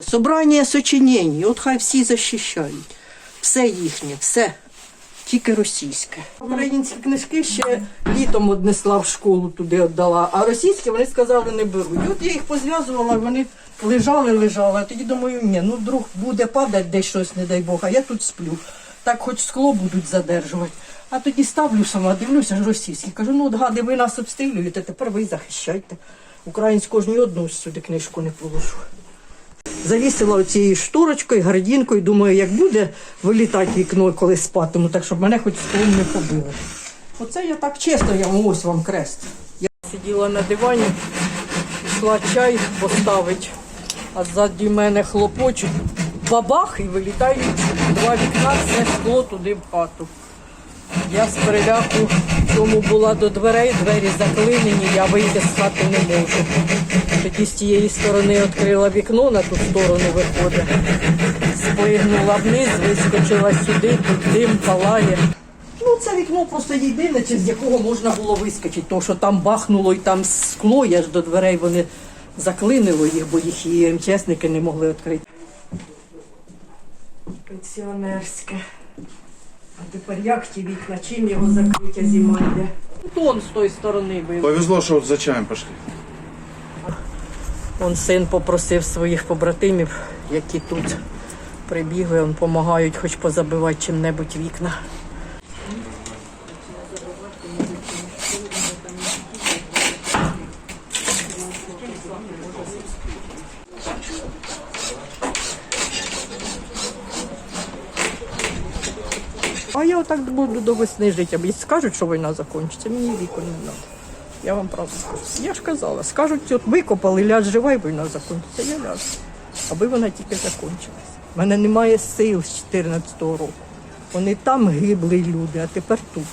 Собрання сочинень, от хай всі захищають. Все їхнє, все. Тільки російське. Українські книжки ще літом однесла в школу туди віддала, а російські вони сказали не беруть. От я їх позв'язувала, вони лежали, лежали. А тоді думаю, ні, ну вдруг буде падати десь щось, не дай Бог, а я тут сплю. Так хоч скло будуть задержувати. А тоді ставлю сама, дивлюся ж російські. Кажу, ну от гади, ви нас обстрілюєте, тепер ви захищайте. Українську ж ні одну сюди книжку не положу. Завісила оцією шторочкою, гардінкою, думаю, як буде вилітати вікно, коли спатиму, так щоб мене хоч склом не побило. Оце я так чесно, я ось вам крест. Я сиділа на дивані, пішла чай поставить, а ззаді мене хлопочуть, бабах і вилітають два вікна, все скло туди в хату. Я з переляку в цьому була до дверей, двері заклинені, я вийти з хати не можу. Тоді з тієї сторони відкрила вікно, на ту сторону виходить. Сплигнула вниз, вискочила сюди, тут дим палає. Ну, це вікно просто єдине, з якого можна було вискочити, тому що там бахнуло і там скло, я ж до дверей вони заклинило їх, бо їх і МЧСники не могли відкрити. Пенсіонерське. А тепер як ті вікна, чим його закриття зима йде? Тон з тої сторони бив. Повезло, що от за чаєм пошли. Он син попросив своїх побратимів, які тут прибігли, он допомагають хоч позабивати чим-небудь вікна. А я отак буду до весни жити. А якщо скажуть, що війна закінчиться, мені віку не треба. Я вам правду скажу. Я ж казала, скажуть, от викопали, ляж жива і війна закінчиться. Я ляжу. Аби вона тільки закінчилась. У мене немає сил з 14-го року. Вони там гибли люди, а тепер тут.